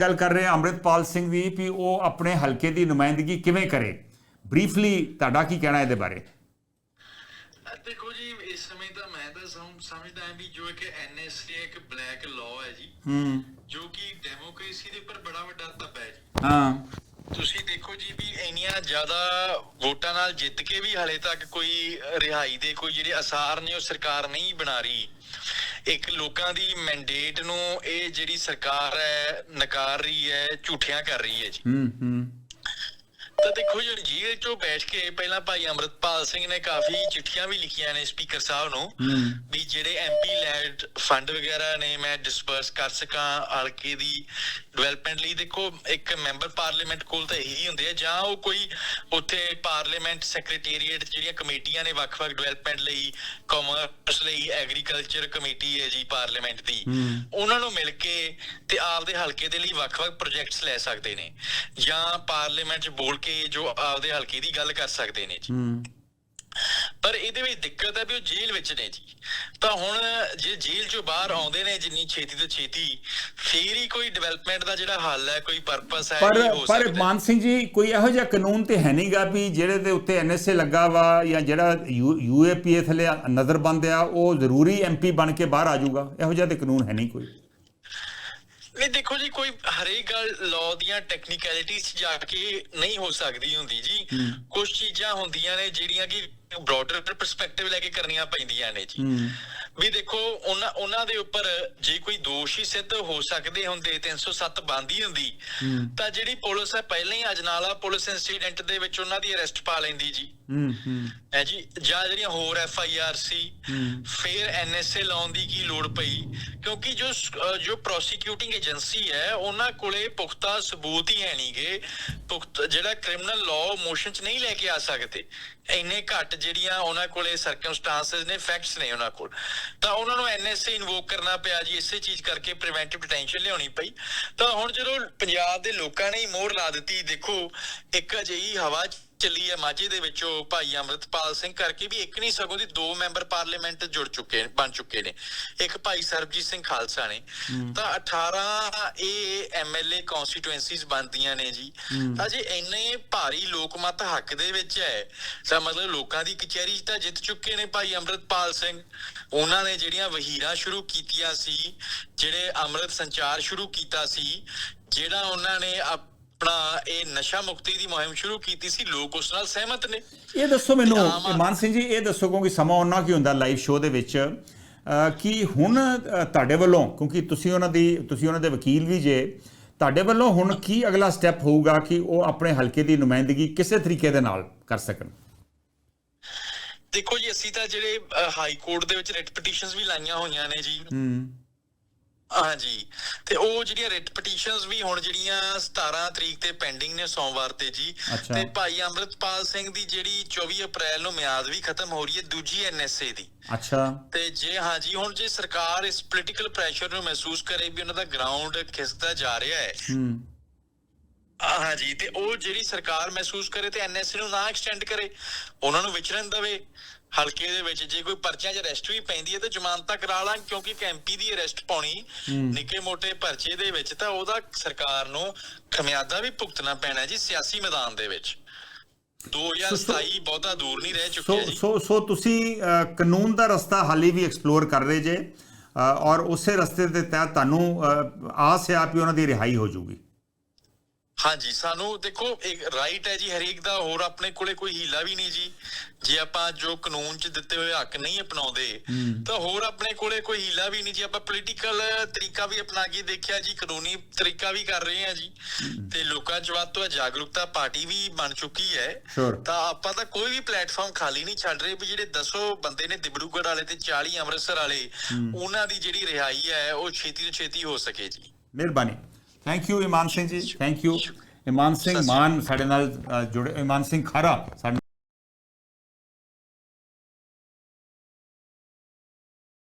ਗੱਲ ਕਰ ਰਹੇ ਹਾਂ ਅੰਮ੍ਰਿਤਪਾਲ ਸਿੰਘ ਦੀ ਵੀ ਉਹ ਆਪਣੇ ਹਲਕੇ ਦੀ ਨੁਮਾਇੰਦਗੀ ਕਿਵੇਂ ਕਰੇ? ਬਰੀਫਲੀ ਤੁਹਾਡਾ ਕੀ ਕਹਿਣਾ ਇਹਦੇ ਬਾਰੇ? ਦੇਖੋ ਜੀ ਇਸ ਸਮੇਂ ਤਾਂ ਮੈਂ ਤਾਂ ਸਮ- ਸਮਝਦਾ ਹਾਂ ਵੀ ਜੋ ਇੱਕ ਐਨਐਸਏ ਇੱਕ ਬਲੈਕ ਲਾਅ ਹੈ ਜੀ ਹੂੰ। ਜੋ ਕਿ ਡੈਮੋਕ੍ਰੇਸੀ ਦੇ ਉੱਪਰ ਬੜਾ ਵੱਡਾ ਧੱਬਾ ਹੈ ਜੀ। ਹਾਂ। ਤੁਸੀਂ ਦੇਖੋ ਜੀ ਵੀ ਇੰਨੀਆਂ ਜ਼ਿਆਦਾ ਵੋਟਾਂ ਨਾਲ ਜਿੱਤ ਕੇ ਵੀ ਹਲੇ ਤੱਕ ਕੋਈ ਰਿਹਾਈ ਦੇ ਕੋਈ ਜਿਹੜੇ ਅਸਾਰ ਨੇ ਉਹ ਸਰਕਾਰ ਨਹੀਂ ਬਣਾ ਰਹੀ। ਇੱਕ ਲੋਕਾਂ ਦੀ ਮੈਂਡੇਟ ਨੂੰ ਇਹ ਜਿਹੜੀ ਸਰਕਾਰ ਹੈ, ਨਕਾਰ ਰਹੀ ਹੈ, ਝੂਠਿਆਂ ਕਰ ਰਹੀ ਹੈ ਜੀ। ਹੂੰ ਹੂੰ। ਤਾਂ ਦੇਖੋ ਜੀ ਜੇਲ੍ਹ ਚੋਂ ਬੈਠ ਕੇ ਪਹਿਲਾਂ ਭਾਈ ਅਮਰਤਪਾਲ ਸਿੰਘ ਨੇ ਕਾਫੀ ਚਿੱਠੀਆਂ ਵੀ ਲਿਖੀਆਂ ਨੇ ਸਪੀਕਰ ਸਾਹਿਬ ਨੂੰ ਵੀ ਜਿਹੜੇ ਐਮਪੀ ਲੈਡ ਫੰਡ ਵਗੈਰਾ ਨੇ ਮੈਂ ਡਿਸਪਰਸ ਕਰ ਸਕਾਂ ਹਲਕੇ ਦੀ ਡਿਵੈਲਪਮੈਂਟ ਲਈ। ਦੇਖੋ ਇੱਕ ਮੈਂਬਰ ਪਾਰਲੀਮੈਂਟ ਕੋਲ ਤਾਂ ਇਹੀ ਹੁੰਦੇ ਆ ਜਾਂ ਉਹ ਕੋਈ ਉੱਥੇ ਪਾਰਲੀਮੈਂਟ ਸੈਕਟਰੀਏਟ ਜਿਹੜੀਆਂ ਕਮੇਟੀਆਂ ਨੇ ਵੱਖ-ਵੱਖ ਡਿਵੈਲਪਮੈਂਟ ਲਈ ਕਾਮਰਸ ਲਈ ਐਗਰੀਕਲਚਰ ਕਮੇਟੀ ਹੈ ਜੀ ਪਾਰਲੀਮੈਂਟ ਦੀ। ਉਹਨਾਂ ਨੂੰ ਮਿਲ ਕੇ ਤੇ ਆਪਦੇ ਹਲਕੇ ਦੇ ਲਈ ਵੱਖ-ਵੱਖ ਪ੍ਰੋਜੈਕਟਸ ਲੈ ਸਕਦੇ ਨੇ। ਜਾਂ ਪਾਰਲੀਮੈਂਟ 'ਚ ਬੋਲ ਕੇ ਜੋ ਆਪਦੇ ਹਲਕੇ ਦੀ ਗੱਲ ਕਰ ਸਕਦੇ ਨੇ ਜੀ। ਹੂੰ। ਪਰ ਇਹਦੇ ਵਿੱਚ ਦਿੱਕਤ ਹੈ ਵੀ ਉਹ ਜੇਲ੍ਹ ਵਿੱਚ ਨੇ ਜੀ। ਤਾਂ ਹੁਣ ਜੇ ਜੇਲ੍ਹ ਚੋਂ ਬਾਹਰ ਆਉਂਦੇ ਨੇ ਜਿੰਨੀ ਛੇਤੀ ਤੋਂ ਛੇਤੀ ਫੇਰ ਹੀ ਕੋਈ ਡਿਵੈਲਪਮੈਂਟ ਦਾ ਜਿਹੜਾ ਹੱਲ ਹੈ ਕੋਈ ਪਰਪਸ ਹੈ ਪਰ ਪਰ। ਮਾਨ ਸਿੰਘ ਜੀ ਕੋਈ ਇਹੋ ਜਿਹਾ ਕਾਨੂੰਨ ਤੇ ਹੈ ਨਹੀਂਗਾ ਵੀ ਜਿਹੜੇ ਦੇ ਉੱਤੇ ਐਨਐਸਏ ਲੱਗਾ ਵਾ ਜਾਂ ਜਿਹੜਾ ਯੂਏਪੀਏ ਥਲੇ ਨਜ਼ਰਬੰਦ ਆ ਉਹ ਜ਼ਰੂਰੀ ਐਮਪੀ ਬਣ ਕੇ ਬਾਹਰ ਆ ਜਾਊਗਾ। ਇਹੋ ਜਿਹਾ ਤੇ ਕਾਨੂੰਨ ਹੈ ਨਹੀਂ ਕੋਈ। ਨਹੀਂ ਦੇਖੋ ਜੀ ਕੋਈ ਹਰੇਕ ਗੱਲ ਲਾਅ ਦੀਆਂ ਟੈਕਨੀਕੈਲਿਟੀਜ਼ ਜਾ ਕੇ ਨਹੀਂ ਹੋ ਸਕਦੀ ਹੁੰਦੀ ਜੀ। ਕੁਝ ਚੀਜ਼ਾਂ ਹੁੰਦੀਆਂ ਨੇ ਜਿਹੜੀਆਂ ਕਿ ਬ੍ਰੌਡਰ ਪਰਸਪੈਕਟਿਵ ਲੈ ਕੇ ਕਰਨੀਆਂ ਪੈਂਦੀਆਂ ਨੇ ਜੀ। ਹੂੰ। ਵੀ ਦੇਖੋ ਉਹਨਾਂ ਉਹਨਾਂ ਦੇ ਉੱਪਰ ਜੇ ਕੋਈ ਦੋਸ਼ੀ ਸਿੱਧ ਹੋ ਸਕਦੇ ਹੁੰਦੇ 307 ਬੰਦੀ ਹੁੰਦੀ ਤਾਂ ਜਿਹੜੀ ਪੁਲਿਸ ਹੈ ਪਹਿਲਾਂ ਹੀ ਅਜਨਾਲਾ ਪੁਲਿਸ ਇਨਸੀਡੈਂਟ ਦੇ ਵਿੱਚ ਉਹਨਾਂ ਦੀ ਅਰੈਸਟ ਪਾ ਲੈਂਦੀ ਜੀ। ਹੂੰ ਜੀ ਜਾਂ ਜਿਹੜੀਆਂ ਹੋਰ ਐਫ ਆਈ ਆਰ ਸੀ ਫਿਰ ਐਨ ਐਸ ਏ ਲਾਉਣ ਦੀ ਕੀ ਲੋੜ ਪਈ? ਕਿਉਂਕਿ ਜੋ ਜੋ ਪ੍ਰੋਸੀਕਿਊਟਿੰਗ ਏਜੰਸੀ ਹੈ ਉਹਨਾਂ ਕੋਲੇ ਪੁਖਤਾ ਸਬੂਤ ਹੀ ਹੈ ਨਹੀਂਗੇ ਪੁਖਤ ਜਿਹੜਾ ਕ੍ਰਿਮੀਨਲ ਲਾਅ ਮੋਸ਼ਨ ਚ ਨਹੀਂ ਲੈ ਕੇ ਆ ਸਕਦੇ। ਇੰਨੇ ਘੱਟ ਜਿਹੜੀਆਂ ਉਹਨਾਂ ਕੋਲੇ ਸਰਕਮਸਟੈਂਸਸ ਨੇ ਫੈਕਟਸ ਨੇ ਉਹਨਾਂ ਕੋਲ। ਤਾਂ ਉਹਨਾਂ ਨੂੰ ਐਨ ਐਸ ਏ ਇਨਵੋਕ ਕਰਨਾ ਪਿਆ ਜੀ ਇਸੇ ਚੀਜ਼ ਕਰਕੇ ਪ੍ਰੀਵੈਂਟਿਵ ਡਿਟੈਂਸ਼ਨ ਲਿਆਉਣੀ ਪਈ। ਤਾਂ ਹੁਣ ਜਦੋਂ ਪੰਜਾਬ ਦੇ ਲੋਕਾਂ ਨੇ ਹੀ ਮੋਹਰ ਲਾ ਦਿੱਤੀ ਦੇਖੋ ਇੱਕ ਅਜਿਹੀ ਹਵਾ ਚੱਲੀ ਹੈ ਮਾਝੇ ਦੇ ਵਿੱਚੋਂ ਭਾਈ ਅਮਰਤਪਾਲ ਸਿੰਘ ਕਰਕੇ ਵੀ ਇੱਕ ਨਹੀਂ ਸਗੋਂ ਦੀ ਦੋ ਮੈਂਬਰ ਪਾਰਲੀਮੈਂਟ ਜੁੜ ਚੁੱਕੇ ਬਣ ਚੁੱਕੇ ਨੇ। ਇੱਕ ਭਾਈ ਸਰਬਜੀਤ ਸਿੰਘ ਖਾਲਸਾ ਨੇ। ਤਾਂ 18 ਇਹ ਐਮਐਲਏ ਕਨਸਟੀਟੂਐਂਸੀਜ਼ ਬਣਦੀਆਂ ਨੇ ਜੀ। ਤਾਂ ਜੇ ਇੰਨੇ ਭਾਰੀ ਲੋਕਮਤ ਹੱਕ ਦੇ ਵਿੱਚ ਹੈ ਤਾਂ ਮਤਲਬ ਲੋਕਾਂ ਦੀ ਕਚਹਿਰੀ ਤਾਂ ਜਿੱਤ ਚੁੱਕੇ ਨੇ ਭਾਈ ਅਮਰਤਪਾਲ ਸਿੰਘ। ਉਹਨਾਂ ਨੇ ਜਿਹੜੀਆਂ ਵਹੀਰਾਂ ਸ਼ੁਰੂ ਕੀਤੀਆਂ ਸੀ ਜਿਹੜੇ ਅੰਮ੍ਰਿਤ ਸੰਚਾਰ ਸ਼ੁਰੂ ਕੀਤਾ ਸੀ ਜਿਹੜਾ ਉਹਨਾਂ ਨੇ ਆਪਣਾ ਇਹ ਨਸ਼ਾ ਮੁਕਤੀ ਦੀ ਮੁਹਿੰਮ ਸ਼ੁਰੂ ਕੀਤੀ ਸੀ ਲੋਕ ਉਸ ਨਾਲ ਸਹਿਮਤ ਨੇ। ਇਹ ਦੱਸੋ ਮੈਨੂੰ ਮਾਨ ਸਿੰਘ ਜੀ ਇਹ ਦੱਸੋ ਕਿਉਂਕਿ ਸਮਾਂ ਉਹਨਾਂ ਕੀ ਹੁੰਦਾ ਲਾਈਵ ਸ਼ੋਅ ਦੇ ਵਿੱਚ। ਕਿ ਹੁਣ ਤੁਹਾਡੇ ਵੱਲੋਂ ਕਿਉਂਕਿ ਤੁਸੀਂ ਉਹਨਾਂ ਦੀ ਤੁਸੀਂ ਉਹਨਾਂ ਦੇ ਵਕੀਲ ਵੀ ਜੇ ਤੁਹਾਡੇ ਵੱਲੋਂ ਹੁਣ ਕੀ ਅਗਲਾ ਸਟੈਪ ਹੋਊਗਾ ਕਿ ਉਹ ਆਪਣੇ ਹਲਕੇ ਦੀ ਨੁਮਾਇੰਦਗੀ ਕਿਸੇ ਤਰੀਕੇ ਦੇ ਨਾਲ ਕਰ ਸਕਣ? ਦੇਖੋ ਜੀ ਅਸੀਂ ਤਾਂ ਜਿਹੜੇ ਹਾਈ ਕੋਰਟ ਦੇ ਵਿੱਚ ਰਿਟ ਪਟੀਸ਼ਨਸ ਵੀ ਲਾਈਆਂ ਹੋਈਆਂ ਨੇ ਜੀ। ਹੂੰ। ਹਾਂਜੀ। ਤੇ ਉਹ ਜਿਹੜੀਆਂ ਰਿਟ ਪਟੀਸ਼ਨਸ ਵੀ ਹੁਣ ਜਿਹੜੀਆਂ 17 ਤਰੀਕ ਤੇ ਪੈਂਡਿੰਗ ਨੇ ਸੋਮਵਾਰ ਤੇ ਜੀ। ਤੇ ਭਾਈ ਅਮਰਤਪਾਲ ਸਿੰਘ ਦੀ ਜਿਹੜੀ 24 ਅਪ੍ਰੈਲ ਨੂੰ ਮਿਆਦ ਵੀ ਖਤਮ ਹੋ ਰਹੀ ਹੈ ਦੂਜੀ ਐਨਐਸਏ ਦੀ। ਅੱਛਾ। ਤੇ ਜੇ ਹਾਂਜੀ ਹੁਣ ਜੇ ਸਰਕਾਰ ਇਸ ਪੋਲੀਟੀਕਲ ਪ੍ਰੈਸ਼ਰ ਨੂੰ ਮਹਿਸੂਸ ਕਰੇ ਵੀ ਉਹਨਾਂ ਦਾ ਗਰਾਊਂਡ ਖਿਸਕਦਾ ਜਾ ਰਿਹਾ ਹੈ ਹੂੰ। ਹਾਂਜੀ ਤੇ ਉਹ ਜਿਹੜੀ ਸਰਕਾਰ ਮਹਿਸੂਸ ਕਰੇ ਤੇ ਐਨਐਸਏ ਨੂੰ ਨਾ ਐਕਸਟੈਂਡ ਕਰੇ ਉਹਨਾਂ ਨੂੰ ਵਿਚਰਨ ਦਵੇ ਹਲਕੇ ਦੇ ਵਿੱਚ ਜੇ ਕੋਈ ਪਰਚਿਆਂ 'ਚ ਅਰੈਸਟ ਵੀ ਪੈਂਦੀ ਹੈ ਤਾਂ ਜ਼ਮਾਨਤਾਂ ਕਰਾ ਲਾਂ ਕਿਉਂਕਿ ਐਮਪੀ ਦੀ ਅਰੈਸਟ ਪਾਉਣੀ ਨਿੱਕੇ ਮੋਟੇ ਪਰਚੇ ਦੇ ਵਿੱਚ ਤਾਂ ਉਹਦਾ ਸਰਕਾਰ ਨੂੰ ਖਮਿਆਦਾ ਵੀ ਭੁਗਤਣਾ ਪੈਣਾ ਜੀ ਸਿਆਸੀ ਮੈਦਾਨ ਦੇ ਵਿੱਚ। 2027 ਬਹੁਤਾ ਦੂਰ ਨਹੀਂ ਰਹਿ ਚੁੱਕਿਆ ਜੀ। ਸੋ ਸੋ ਤੁਸੀਂ ਕਾਨੂੰਨ ਦਾ ਰਸਤਾ ਹਾਲੇ ਵੀ ਐਕਸਪਲੋਰ ਕਰ ਰਹੇ ਜੇ ਔਰ ਉਸੇ ਰਸਤੇ ਦੇ ਤਹਿਤ ਤੁਹਾਨੂੰ ਆਸ ਹੈ ਕਿ ਉਹਨਾਂ ਦੀ ਰਿਹਾਈ ਹੋ ਜਾਊਗੀ। ਹਾਂਜੀ ਸਾਨੂੰ ਦੇਖੋ ਇੱਕ ਰਾਈਟ ਹੈ ਜੀ ਹਰੇਕ ਦਾ ਹੋਰ ਆਪਣੇ ਕੋਲੇ ਕੋਈ ਹੀਲਾ ਵੀ ਨਹੀਂ ਜੀ। ਜੇ ਆਪਾਂ ਜੋ ਕਾਨੂੰਨ 'ਚ ਦਿੱਤੇ ਹੋਏ ਹੱਕ ਨਹੀਂ ਅਪਣਾਉਂਦੇ ਤਾਂ ਹੋਰ ਆਪਣੇ ਕੋਲੇ ਕੋਈ ਹੀਲਾ ਵੀ ਨਹੀਂ ਜੀ। ਆਪਾਂ ਪੋਲੀਟੀਕਲ ਤਰੀਕਾ ਵੀ ਅਪਣਾ ਕੇ ਦੇਖਿਆ ਜੀ ਕਾਨੂੰਨੀ ਤਰੀਕਾ ਵੀ ਕਰ ਰਹੇ ਹਾਂ ਜੀ। ਤੇ ਲੋਕਾਂ 'ਚ ਵੱਧ ਤੋਂ ਜਾਗਰੂਕਤਾ ਪਾਰਟੀ ਵੀ ਬਣ ਚੁੱਕੀ ਹੈ. ਤਾਂ ਆਪਾਂ ਤਾਂ ਕੋਈ ਵੀ ਪਲੇਟਫਾਰਮ ਖਾਲੀ ਨਹੀਂ ਛੱਡ ਰਹੇ ਵੀ ਜਿਹੜੇ 10 ਬੰਦੇ ਨੇ ਦਿਬੜੂਗੜ੍ਹ ਵਾਲੇ ਤੇ 40 ਅੰਮ੍ਰਿਤਸਰ ਵਾਲੇ ਉਹਨਾਂ ਦੀ ਜਿਹੜੀ ਰਿਹਾਈ ਹੈ ਉਹ ਛੇਤੀ ਤੋਂ ਛੇਤੀ ਹੋ ਸਕੇ ਜੀ। ਮਿਹਰਬਾਨੀ। Thank you Iman Singh ji thank you Iman Singh Mann ਸਾਡੇ ਨਾਲ ਜੁੜੇ ਇਮਾਨ ਸਿੰਘ ਖਾਰਾ ਸਾਡੇ